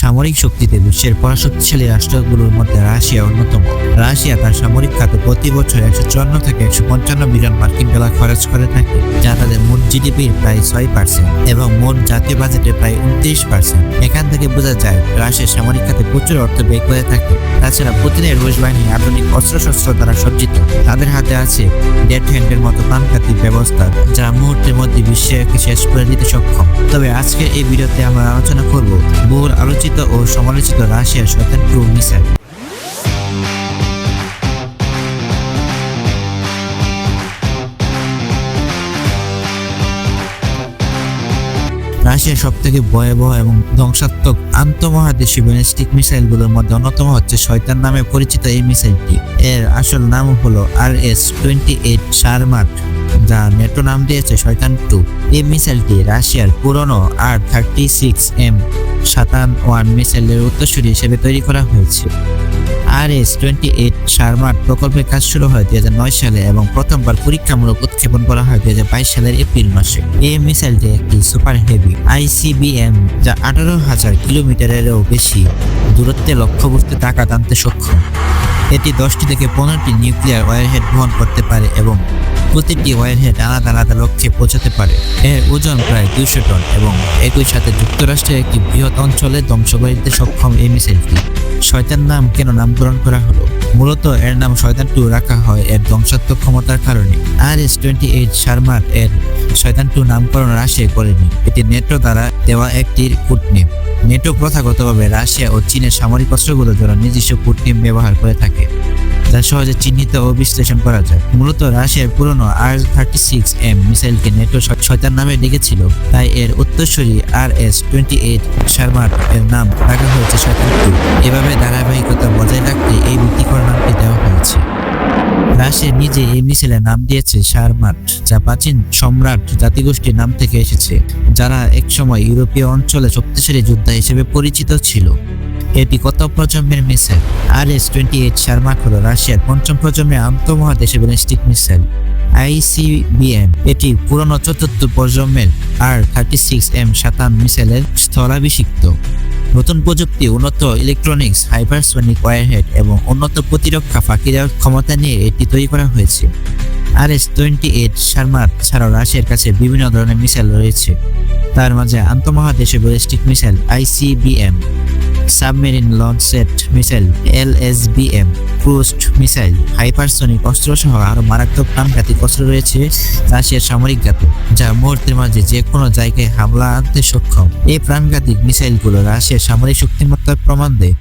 সামরিক শক্তিতে বিশ্বের পরাশক্তিশালী রাষ্ট্রগুলোর মধ্যে রাশিয়া অন্যতম। রাশিয়া তার সামরিক খাতে প্রতি বছর একশো চুয়ান্ন থেকে একশো পঞ্চান্ন বিলিয়ন মার্কিন ডলার খরচ করে থাকে, যা তাদের মোট জিডিপির প্রায় ছয় পার্সেন্ট এবং মোট জাতীয় বাজেটের প্রায় উনত্রিশ পার্সেন্ট এখান থেকে বোঝা যায় রাশিয়া সামরিক খাতে প্রচুর অর্থ ব্যয় করে থাকে। তাছাড়া পুতিনের রুশ বাহিনী আধুনিক অস্ত্রশস্ত্র দ্বারা সজ্জিত। তাদের হাতে আছে ডেড হ্যান্ডের মতো প্রাণঘাতী ব্যবস্থা, যা মুহূর্তের মধ্যে বিশ্বকে শেষ করে দিতে সক্ষম। তবে আজকের এই ভিডিওতে আমরা আলোচনা করব বহুল আলোচিত ও সমালোচিত রাশিয়ার সতেন টু মিসাইল। রাশিয়ার সব থেকে ভয়াবহ এবং ধ্বংসাত্মক আন্তঃমহাদেশীয় ব্যালিস্টিক মিসাইলগুলোর মধ্যে অন্যতম হচ্ছে শয়তান নামে পরিচিত এই মিসাইলটি। এর আসল নাম হলো R S twenty eight Sarmat যা নেটো নাম দিয়েছে শয়তান টু। এই মিসাইলটি রাশিয়ার পুরনো R thirty six M Satan one মিসাইলের উত্তরসূরি হিসেবে তৈরি করা হয়েছে। R S twenty eight Sarmat প্রকল্পের কাজ শুরু হয় দু হাজার নয় সালে এবং প্রথমবার পরীক্ষামূলক উৎক্ষেপণ করা হয় দু হাজার বাইশ সালের এপ্রিল মাসে। এই মিসাইলটি একটি সুপার হেভি আইসিবিএম যা আঠারো হাজার কিলোমিটারেরও বেশি দূরত্বে লক্ষ্যবস্তু টাকা টানতে সক্ষম। এটি দশটি থেকে পনেরোটি নিউক্লিয়ার ওয়ারহেড বহন করতে পারে এবং প্রতিটি ওয়ারহেড আলাদা আলাদা লক্ষ্যে পৌঁছাতে পারে। এর ওজন প্রায় দুইশো টন এবং একই সাথে যুক্তরাষ্ট্রের একটি বৃহৎ অঞ্চলে ধ্বংস সক্ষম এই মিসাইলটি। শয়তান নাম কেন নামকরণ করা হলো? মূলত এর নাম শয়তান টু রাখা হয় এর ধ্বংসাত্মক ক্ষমতার কারণে। R S twenty eight Sarmat এর শয়তান টু নামকরণ রাশিয়া করেনি। এটি নেটো দ্বারা দেওয়া একটি কুটনিম নেটো প্রথাগতভাবে রাশিয়া ও চীনের সামরিক অস্ত্রগুলোর দ্বারা নিজস্ব কুটনিম ব্যবহার করে থাকে, যা সহজে চিহ্নিত ও বিশ্লেষণ করা যায়। মূলত রাশিয়ার পুরনো আর থার্টি সিক্স এম মিসাইলকে নেটো শয়তান নামে ডেকেছিল। তাই এর উত্তরসূরি R S twenty eight Sarmat এর নাম রাখা হয়েছে শয়তান টু। এভাবে ধারাবাহিকতা বজায় রাখতে এই ব্যতিকর নামটি দেওয়া হয়েছে। রাশিয়া নিজে এই মিসাইলের নাম দিয়েছে শারমাট যা প্রাচীন সম্রাট জাতিগোষ্ঠীর নাম থেকে এসেছে, যারা একসময় ইউরোপীয় অঞ্চলে শক্তিশালী যোদ্ধা হিসেবে পরিচিত ছিল। এটি কত প্রজন্মের missile? R S twenty eight Sarmat হল রাশিয়ার পঞ্চম প্রজন্মের আন্তঃমহাদেশীয় ব্যালিস্টিক মিসাইল। আইসিবিএম, এটি পুরনো চতুর্থ প্রজন্মের R thirty six M Satan মিসাইলের স্থলাভিষিক্ত। নতুন প্রযুক্তি, উন্নত ইলেকট্রনিক্স হাইপারসনিক ওয়ারহেড এবং উন্নত প্রতিরক্ষা ফাঁকি দেওয়ার ক্ষমতা নিয়ে এটি তৈরি করা হয়েছে। R S twenty eight Sarmat ছাড়াও রাশিয়ার কাছে বিভিন্ন ধরনের মিসাইল রয়েছে। তার মাঝে আন্তঃমহাদেশে ballistic missile ICBM submarine launch set missile L S B M cruise missile, hypersonic অস্ত্র সহ আরও মারাত্মক প্রাণঘাতিক অস্ত্র রয়েছে রাশিয়ার সামরিক ঘাতে যা মুহূর্তের মাঝে যে কোনো জায়গায় হামলা আনতে সক্ষম। এই প্রাণঘাতিক মিসাইলগুলো রাশিয়ার সামরিক শক্তিমত্তার প্রমাণ দেয়।